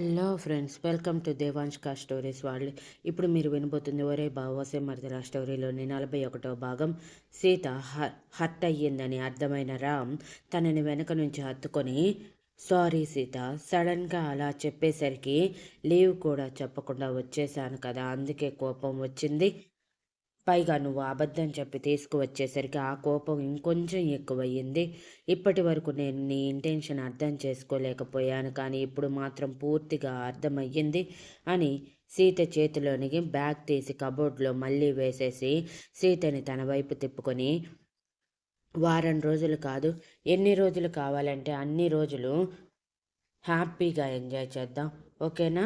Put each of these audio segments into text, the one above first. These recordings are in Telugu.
హలో ఫ్రెండ్స్ వెల్కమ్ టు దేవాంష్కా స్టోరీస్ వాళ్ళు. ఇప్పుడు మీరు వినబోతుంది ఒరే బావోసే మరిదల స్టోరీలోని నలభై ఒకటో భాగం. సీత హర్ట్ అయ్యిందని అర్థమైన రామ్ తనని వెనక నుంచి హత్తుకొని సారీ సీత సడన్గా అలా చెప్పేసరికి లీవ్ కూడా చెప్పకుండా వచ్చేసాను కదా అందుకే కోపం వచ్చింది. పైగా నువ్వు అబద్ధం చెప్పి తీసుకువచ్చేసరికి ఆ కోపం ఇంకొంచెం ఎక్కువయ్యింది. ఇప్పటి వరకు నేను నీ ఇంటెన్షన్ అర్థం చేసుకోలేకపోయాను. కానీ ఇప్పుడు మాత్రం పూర్తిగా అర్థమయ్యింది అని సీత చేతిలోనికి బ్యాగ్ తీసి కబోర్డ్లో మళ్ళీ వేసేసి సీతని తన వైపు తిప్పుకొని వారం రోజులు కాదు ఎన్ని రోజులు కావాలంటే అన్ని రోజులు హ్యాపీగా ఎంజాయ్ చేద్దాం. ఓకేనా?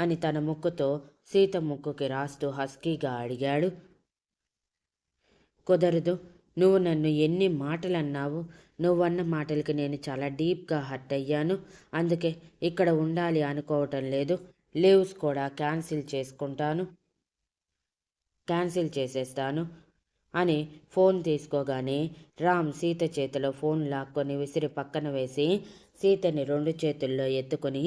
అని తన ముక్కుతో సీత ముక్కుకి రాస్తూ హస్కీగా అడిగాడు. కుదరదు నువ్వు నన్ను ఎన్ని మాటలు అన్నావు నువ్వన్న మాటలకి నేను చాలా డీప్గా హర్ట్ అయ్యాను. అందుకే ఇక్కడ ఉండాలి అనుకోవటం లేదు. లీవ్స్ కూడా క్యాన్సిల్ చేసుకుంటాను. క్యాన్సిల్ చేసేస్తాను అని ఫోన్ తీసుకోగానే రామ్ సీత చేతిలో ఫోన్ లాక్కొని విసిరి పక్కన వేసి సీతని రెండు చేతుల్లో ఎత్తుకొని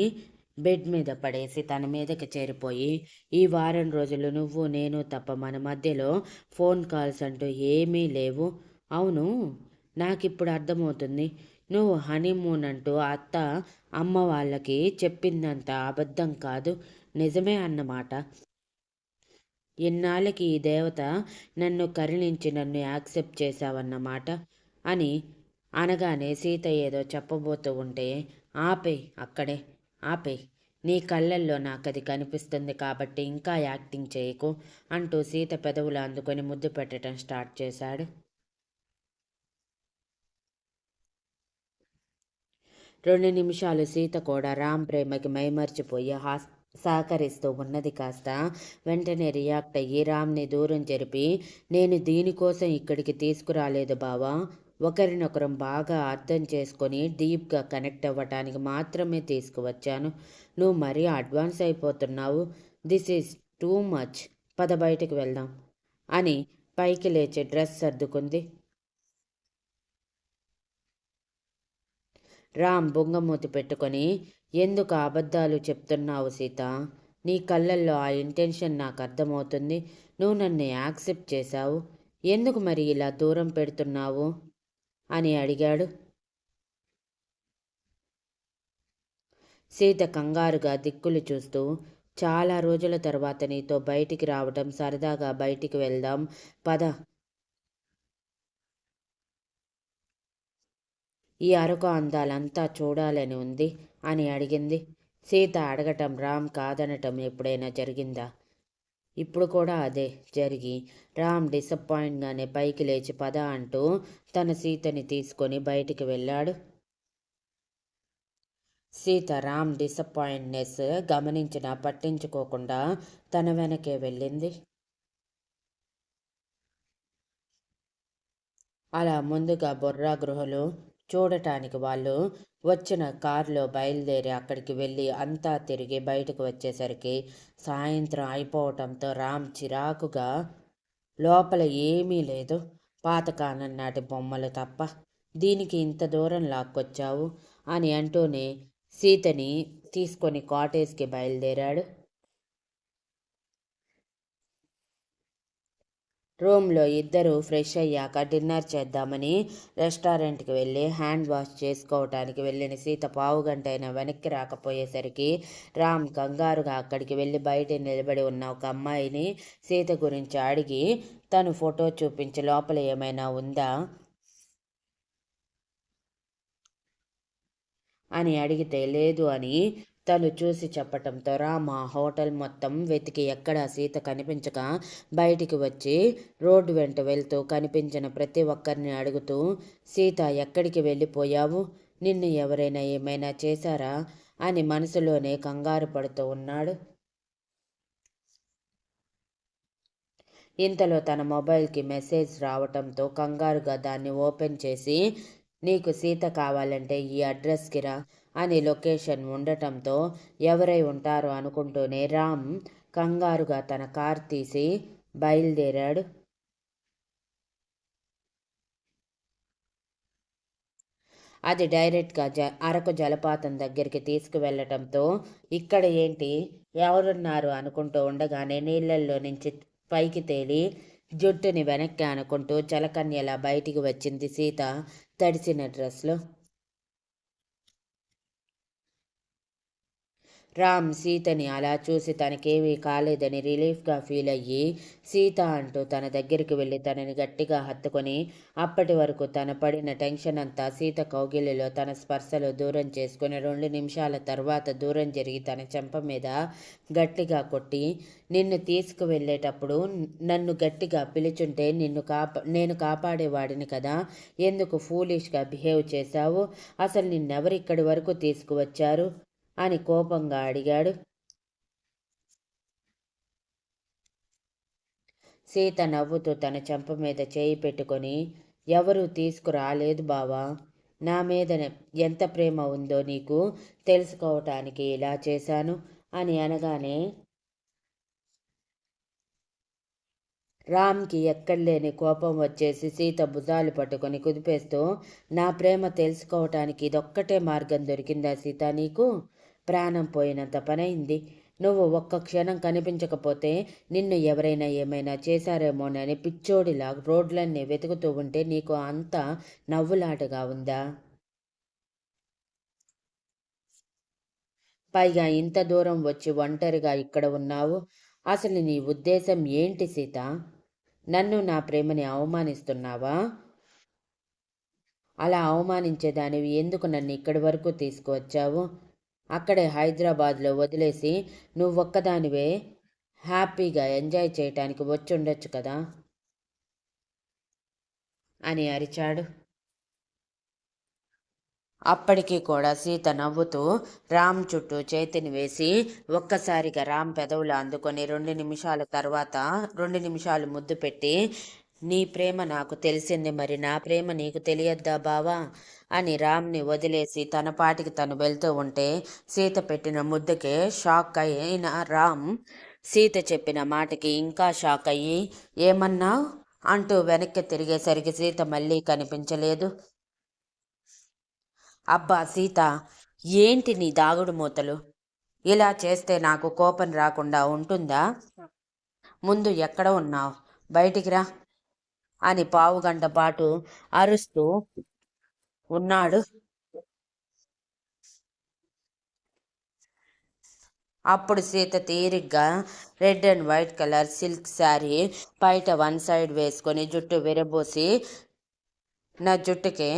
బెడ్ మీద పడేసి తన మీదకి చేరిపోయి ఈ వారం రోజులు నువ్వు నేను తప్ప మన మధ్యలో ఫోన్ కాల్స్ అంటూ ఏమీ లేవు. అవును నాకిప్పుడు అర్థమవుతుంది. నువ్వు హనీమూన్ అంటూ అత్త అమ్మ వాళ్ళకి చెప్పిందంత అబద్ధం కాదు. నిజమే అన్నమాట. ఇన్నాళ్ళకి ఈ దేవత నన్ను కరుణించి నన్ను యాక్సెప్ట్ చేశావన్నమాట అని అనగానే సీత ఏదో చెప్పబోతూ ఉంటే ఆపే అక్కడే. ఆపే నీ కళ్ళల్లో నాకు అది కనిపిస్తుంది కాబట్టి ఇంకా యాక్టింగ్ చేయకు అంటూ సీత పెదవులు అందుకొని ముద్దు పెట్టడం స్టార్ట్ చేశాడు. రెండు నిమిషాలు సీత కూడా రామ్ ప్రేమకి మైమర్చిపోయి హాస్ సహకరిస్తూ ఉన్నది కాస్త వెంటనే రియాక్ట్ అయ్యి రామ్ని దూరం జరిపి నేను దీనికోసం ఇక్కడికి తీసుకురాలేదు బావా ఒకరినొకరం బాగా అర్థం చేసుకొని డీప్గా కనెక్ట్ అవ్వటానికి మాత్రమే తీసుకువచ్చాను. నువ్వు మరీ advance అయిపోతున్నావు. This is too much. పద బయటికి వెళ్దాం. అని పైకి లేచి డ్రెస్ సర్దుకుంది. రామ్ బొంగమూతి పెట్టుకొని ఎందుకు అబద్ధాలు చెప్తున్నావు సీత? నీ కళ్ళల్లో ఆ ఇంటెన్షన్ నాకు అర్థమవుతుంది. నువ్వు నన్ను యాక్సెప్ట్ చేశావు. ఎందుకు మరి ఇలా దూరం పెడుతున్నావు? అని అడిగాడు. సీత కంగారుగా దిక్కులు చూస్తూ చాలా రోజుల తర్వాత నీతో బయటికి రావటం సరదాగా బయటికి వెళ్దాం పద. ఈ అరకు అందాలంతా చూడాలని ఉంది అని అడిగింది. సీత అడగటం రామ్ కాదనటం ఎప్పుడైనా జరిగిందా? ఇప్పుడు కూడా అదే జరిగి రామ్ డిసప్పాయింట్గానే పైకి లేచి పద అంటూ తన సీతని తీసుకొని బయటికి వెళ్ళాడు. సీత రామ్ డిసప్పాయింట్నెస్ గమనించిన పట్టించుకోకుండా తన వెనకే వెళ్ళింది. అలా ముందుగా బొర్రా గృహలు చూడటానికి వాళ్ళు వచ్చిన కారులో బయలుదేరి అక్కడికి వెళ్ళి అంతా తిరిగి బయటకు వచ్చేసరికి సాయంత్రం అయిపోవటంతో రామ్ చిరాకుగా లోపల ఏమీ లేదు. పాతకాలం నాటి బొమ్మలు తప్ప దీనికి ఇంత దూరం లాక్కొచ్చావు? అని అంటూనే సీతని తీసుకొని కాటేజ్కి బయలుదేరాడు. రూమ్లో ఇద్దరు ఫ్రెష్ అయ్యాక డిన్నర్ చేద్దామని రెస్టారెంట్కి వెళ్ళి హ్యాండ్ వాష్ చేసుకోవటానికి వెళ్ళిన సీత పావు గంట అయినా వెనక్కి రాకపోయేసరికి రామ్ కంగారుగా అక్కడికి వెళ్ళి బయట నిలబడి ఉన్న ఒక అమ్మాయిని సీత గురించి అడిగి తను ఫోటో చూపించి లోపల ఏమైనా ఉందా అని అడిగితే లేదు అని తను చూసి చెప్పటంతో రామ హోటల్ మొత్తం వెతికి ఎక్కడా సీత కనిపించక బయటికి వచ్చి రోడ్డు వెంట వెళ్తూ కనిపించిన ప్రతి ఒక్కరిని అడుగుతూ సీత ఎక్కడికి వెళ్ళిపోయావు? నిన్ను ఎవరైనా ఏమైనా చేశారా? అని మనసులోనే కంగారు పడుతూ ఉన్నాడు. ఇంతలో తన మొబైల్కి మెసేజ్ రావటంతో కంగారుగా దాన్ని ఓపెన్ చేసి నీకు సీత కావాలంటే ఈ అడ్రస్కి రా. అని లొకేషన్ ఉండటంతో ఎవరై ఉంటారో అనుకుంటూనే రామ్ కంగారుగా తన కార్ తీసి బయలుదేరాడు. అది డైరెక్ట్గా జ అరకు జలపాతం దగ్గరికి తీసుకువెళ్ళటంతో ఇక్కడ ఏంటి? ఎవరున్నారు? అనుకుంటూ ఉండగానే నీళ్ళల్లో నుంచి పైకి తేలి జుట్టుని వెనక్కి అనుకుంటూ చలకన్యలా బయటికి వచ్చింది సీత తడిసిన డ్రెస్లో. రామ్ సీతని అలా చూసి తనకేమీ కాలేదని రిలీఫ్గా ఫీల్ అయ్యి సీత అంటూ తన దగ్గరికి వెళ్ళి తనని గట్టిగా హత్తుకొని అప్పటి వరకు తన పడిన టెన్షన్ అంతా సీత కౌగిలిలో తన స్పర్శలో దూరం చేసుకుని రెండు నిమిషాల తర్వాత దూరం జరిగి తన చెంప మీద గట్టిగా కొట్టి నిన్ను తీసుకువెళ్ళేటప్పుడు నన్ను గట్టిగా పిలుచుంటే నిన్ను కాపా నేను కాపాడేవాడిని కదా ఎందుకు ఫూలిష్గా బిహేవ్ చేశావు? అసలు నిన్నెవరు ఇక్కడి వరకు తీసుకువచ్చారు? అని కోపంగా అడిగాడు. సీత నవ్వుతూ తన చెంప మీద చేయి పెట్టుకొని ఎవరూ తీసుకురాలేదు బావా. నా మీద ఎంత ప్రేమ ఉందో నీకు తెలుసుకోవటానికి ఇలా చేశాను అని అనగానే రామ్కి ఎక్కడలేని కోపం వచ్చేసి సీత భుజాలు పట్టుకొని కుదిపేస్తూ నా ప్రేమ తెలుసుకోవటానికి ఇదొక్కటే మార్గం దొరికిందా సీత నీకు? ప్రాణం పోయినంత పనైంది. నువ్వు ఒక్క క్షణం కనిపించకపోతే నిన్ను ఎవరైనా ఏమైనా చేశారేమోనని పిచ్చోడిలా రోడ్లన్నీ వెతుకుతూ ఉంటే నీకు అంత నవ్వులాటగా ఉందా? పైగా ఇంత దూరం వచ్చి ఒంటరిగా ఇక్కడ ఉన్నావు. అసలు నీ ఉద్దేశం ఏంటి సీత? నన్ను నా ప్రేమని అవమానిస్తున్నావా? అలా అవమానించేదానివి ఎందుకు నన్ను ఇక్కడి వరకు తీసుకువచ్చావు? అక్కడే హైదరాబాద్లో వదిలేసి నువ్వు ఒక్కదానివే హ్యాపీగా ఎంజాయ్ చేయటానికి వచ్చుండొచ్చు కదా? అని అరిచాడు. అప్పటికీ కూడా సీత నవ్వుతూ రామ్ చుట్టూ చేతిని వేసి ఒక్కసారిగా రామ్ పెదవులు అందుకొని రెండు నిమిషాల తర్వాత రెండు నిమిషాలు ముద్దు పెట్టి నీ ప్రేమ నాకు తెలిసింది మరి నా ప్రేమ నీకు తెలియద్దా బావా? అని రామ్ని వదిలేసి తన పాటికి తను వెళ్తూ ఉంటే సీత పెట్టిన ముద్దకే షాక్ అయిన రామ్ సీత చెప్పిన మాటకి ఇంకా షాక్ అయ్యి ఏమన్నావు అంటూ వెనక్కి తిరిగేసరికి సీత మళ్ళీ కనిపించలేదు. అబ్బా సీత ఏంటి నీ దాగుడు మూతలు? ఇలా చేస్తే నాకు కోపం రాకుండా ఉంటుందా? ముందు ఎక్కడ ఉన్నావు? బయటికి రా. అని పావుగంట పాటు అరుస్తూ ఉన్నాడు. అప్పుడు సీత తీరిగ్గా red and white colour silk sari బయట వన్ సైడ్ వేసుకొని జుట్టు విరబోసి నా జుట్టుకి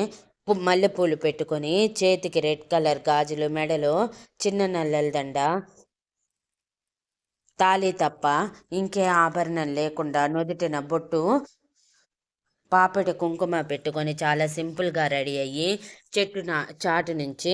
మల్లెపూలు పెట్టుకొని చేతికి రెడ్ కలర్ గాజులు మెడలో చిన్న నల్లల దండ తాళి తప్ప ఇంకే ఆభరణం లేకుండా నుదుటిన బొట్టు పాపటి కుంకుమ పెట్టుకొని చాలా సింపుల్గా రెడీ అయ్యి చెట్టు నా చాటు నుంచి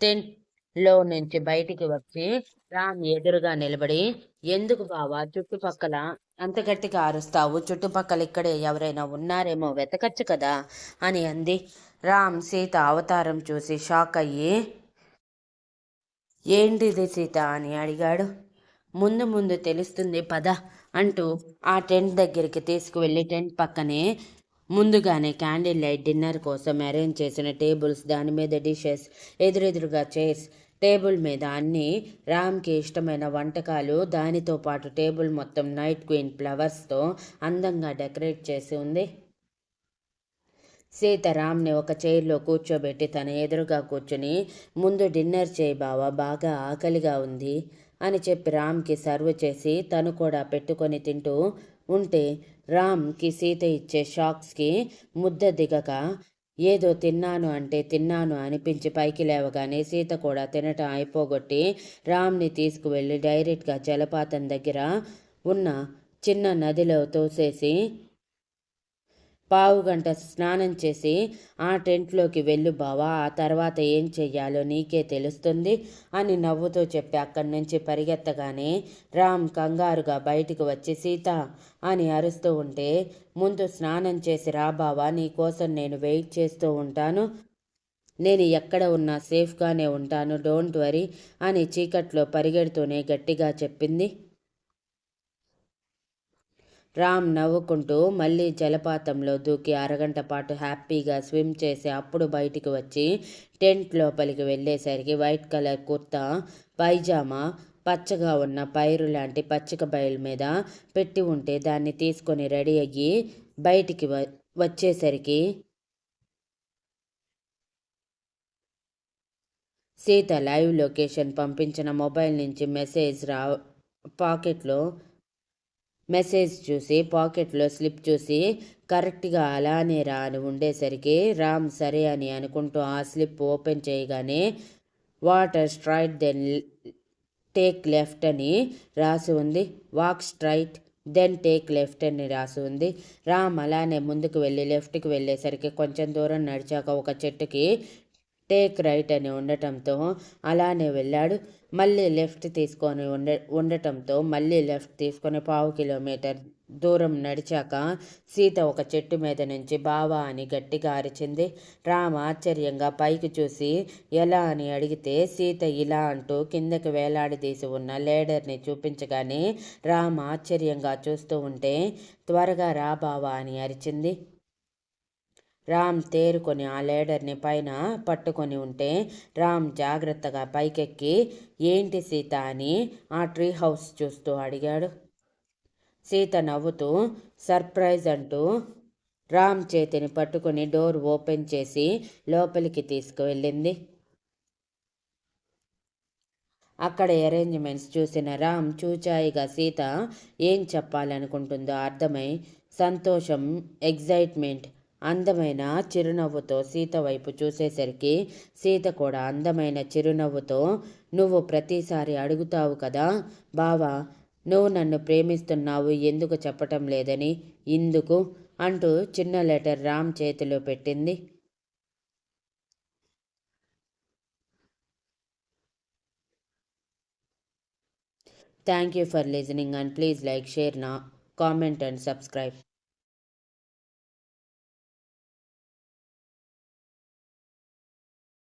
టెంట్లో నుంచి బయటికి వచ్చి రామ్ ఎదురుగా నిలబడి ఎందుకు బావా చుట్టుపక్కల అంత గట్టిగా అరుస్తావు? చుట్టుపక్కల ఇక్కడే ఎవరైనా ఉన్నారేమో వెతకచ్చు కదా? అని అంది. రామ్ సీత అవతారం చూసి షాక్ అయ్యి ఏంటిది సీత? అని అడిగాడు. ముందు ముందు తెలుస్తుంది పద. అంటూ ఆ టెంట్ దగ్గరికి తీసుకువెళ్ళి టెంట్ పక్కనే ముందుగానే క్యాండిల్ లైట్ డిన్నర్ కోసం అరేంజ్ చేసిన టేబుల్స్ దాని మీద డిషెస్ ఎదురెదురుగా చైర్స్ టేబుల్ మీద అన్ని రామ్కి ఇష్టమైన వంటకాలు దానితో పాటు టేబుల్ మొత్తం నైట్ క్వీన్ ఫ్లవర్స్తో అందంగా డెకరేట్ చేసి ఉంది. సీత రామ్ని ఒక చైర్లో కూర్చోబెట్టి తన ఎదురుగా కూర్చుని ముందు డిన్నర్ చేయి బావా బాగా ఆకలిగా ఉంది. అని చెప్పి రామ్కి సర్వ్ చేసి తను కూడా పెట్టుకొని తింటూ ఉంటే రామ్కి సీత ఇచ్చే షాక్స్కి ముద్ద దిగక ఏదో తిన్నాను అంటే తిన్నాను అనిపించి పైకి లేవగానే సీత కూడా తినటం అయిపోగొట్టి రామ్ని తీసుకువెళ్ళి డైరెక్ట్గా జలపాతం దగ్గర ఉన్న చిన్న నదిలో తోసేసి పావు గంట స్నానం చేసి ఆ టెంట్లోకి వెళ్ళు బావా. ఆ తర్వాత ఏం చెయ్యాలో నీకే తెలుస్తుంది అని నవ్వుతూ చెప్పి అక్కడి నుంచి పరిగెత్తగానే రామ్ కంగారుగా బయటికి వచ్చి సీత అని అరుస్తూ ఉంటే ముందు స్నానం చేసి రా బావా నీకోసం నేను వెయిట్ చేస్తూ ఉంటాను. నేను ఎక్కడ ఉన్నా సేఫ్గానే ఉంటాను డోంట్ వరీ అని చీకట్లో పరిగెడుతూనే గట్టిగా చెప్పింది. రామ్ నవ్వుకుంటూ మళ్ళీ జలపాతంలో దూకి అరగంట పాటు హ్యాపీగా స్విమ్ చేసి అప్పుడు బయటికి వచ్చి టెంట్ లోపలికి వెళ్ళేసరికి వైట్ కలర్ కుర్తా పైజామా పచ్చగా ఉన్న పైరు లాంటి పచ్చిక బయలు మీద పెట్టి ఉంటే దాన్ని తీసుకొని రెడీ అయ్యి బయటికి వచ్చేసరికి సీత లైవ్ లొకేషన్ పంపించిన మొబైల్ నుంచి మెసేజ్ రా పాకెట్లో మెసేజ్ చూసి పాకెట్లో స్లిప్ చూసి కరెక్ట్గా అలానే రా అని ఉండేసరికి రామ్ సరే అని అనుకుంటూ ఆ స్లిప్ ఓపెన్ చేయగానే water straight then take left అని రాసి ఉంది. Walk straight then take left అని రాసి ఉంది. రామ్ అలానే ముందుకు వెళ్ళి లెఫ్ట్కి వెళ్ళేసరికి కొంచెం దూరం నడిచాక ఒక చెట్టుకి టేక్ రైట్ అని ఉండటంతో అలానే వెళ్ళాడు. మళ్ళీ లెఫ్ట్ తీసుకొని ఉండ ఉండటంతో మళ్ళీ లెఫ్ట్ తీసుకొని పావు కిలోమీటర్ దూరం నడిచాక సీత ఒక చెట్టు మీద నుంచి బావా అని గట్టిగా అరిచింది. రామ ఆశ్చర్యంగా పైకి చూసి ఎలా అని అడిగితే సీత ఇలా అంటూ కిందకి వేలాడదీసి ఉన్న లేడర్ని చూపించగానే రామ ఆశ్చర్యంగా చూస్తూ ఉంటే త్వరగా రా బావా అని అరిచింది. రామ్ తేరుకొని ఆ లేడర్ని పైన పట్టుకొని ఉంటే రామ్ జాగ్రత్తగా పైకెక్కి ఏంటి సీత అని ఆ ట్రీ హౌస్ చూస్తూ అడిగాడు. సీత నవ్వుతూ సర్ప్రైజ్ అంటూ రామ్ చేతిని పట్టుకుని డోర్ ఓపెన్ చేసి లోపలికి తీసుకువెళ్ళింది. అక్కడ అరేంజ్మెంట్స్ చూసిన రామ్ చూచాయిగా సీత ఏం చెప్పాలనుకుంటుందో అర్థమై సంతోషం ఎగ్జైట్మెంట్ అందమైన చిరునవ్వుతో సీత వైపు చూసేసరికి సీత కూడా అందమైన చిరునవ్వుతో నువ్వు ప్రతిసారి అడుగుతావు కదా బావా నువ్వు నన్ను ప్రేమిస్తున్నావు ఎందుకు చెప్పటం లేదని ఇందుకు అంటూ చిన్న లెటర్ రామ్ చేతిలో పెట్టింది. Thank you for listening and please like share నా కామెంట్ అండ్ సబ్స్క్రైబ్.